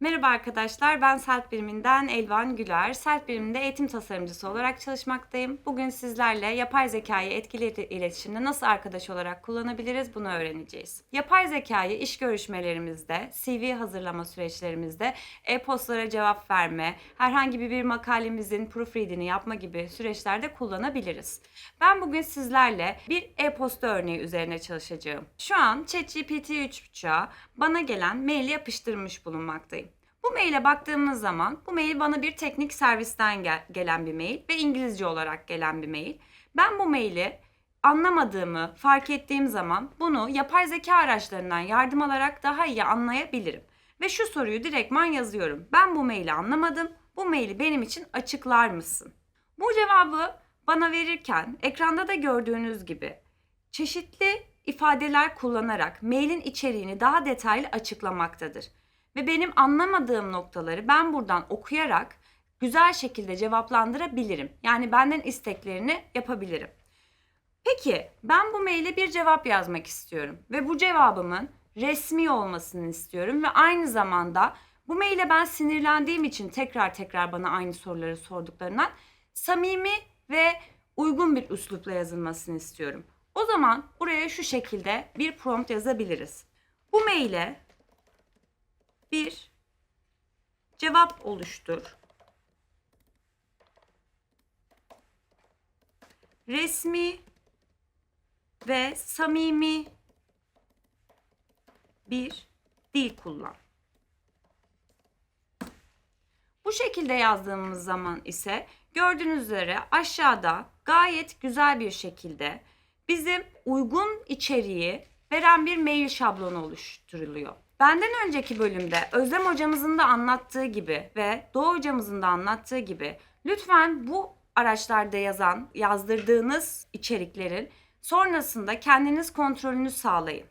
Merhaba arkadaşlar, ben Self Biliminden Elvan Güler. Self Bilim'de eğitim tasarımcısı olarak çalışmaktayım. Bugün sizlerle yapay zekayı etkili iletişimde nasıl arkadaş olarak kullanabiliriz bunu öğreneceğiz. Yapay zekayı iş görüşmelerimizde, CV hazırlama süreçlerimizde, e-postlara cevap verme, herhangi bir makalemizin proofreadini yapma gibi süreçlerde kullanabiliriz. Ben bugün sizlerle bir e-posta örneği üzerine çalışacağım. Şu an ChatGPT 3.5'a bana gelen maili yapıştırmış bulunmaktayım. Bu maile baktığımız zaman bu mail bana bir teknik servisten gel- gelen bir mail ve İngilizce olarak gelen bir mail. Ben bu maili anlamadığımı fark ettiğim zaman bunu yapay zeka araçlarından yardım alarak daha iyi anlayabilirim. Ve şu soruyu direktman yazıyorum. Ben bu maili anlamadım. Bu maili benim için açıklar mısın? Bu cevabı bana verirken ekranda da gördüğünüz gibi çeşitli ifadeler kullanarak mailin içeriğini daha detaylı açıklamaktadır. Ve benim anlamadığım noktaları ben buradan okuyarak güzel şekilde cevaplandırabilirim. Yani benden isteklerini yapabilirim. Peki ben bu maile bir cevap yazmak istiyorum ve bu cevabımın resmi olmasını istiyorum ve aynı zamanda bu maile ben sinirlendiğim için tekrar tekrar bana aynı soruları sorduklarından samimi ve uygun bir üslupla yazılmasını istiyorum. O zaman buraya şu şekilde bir prompt yazabiliriz. Bu maile bir cevap oluştur. Resmi ve samimi bir dil kullan. Bu şekilde yazdığımız zaman ise gördüğünüz üzere aşağıda gayet güzel bir şekilde bizim uygun içeriği veren bir mail şablonu oluşturuluyor. Benden önceki bölümde Özlem hocamızın da anlattığı gibi ve Doğu hocamızın da anlattığı gibi lütfen bu araçlarda yazan, yazdırdığınız içeriklerin sonrasında kendiniz kontrolünü sağlayın.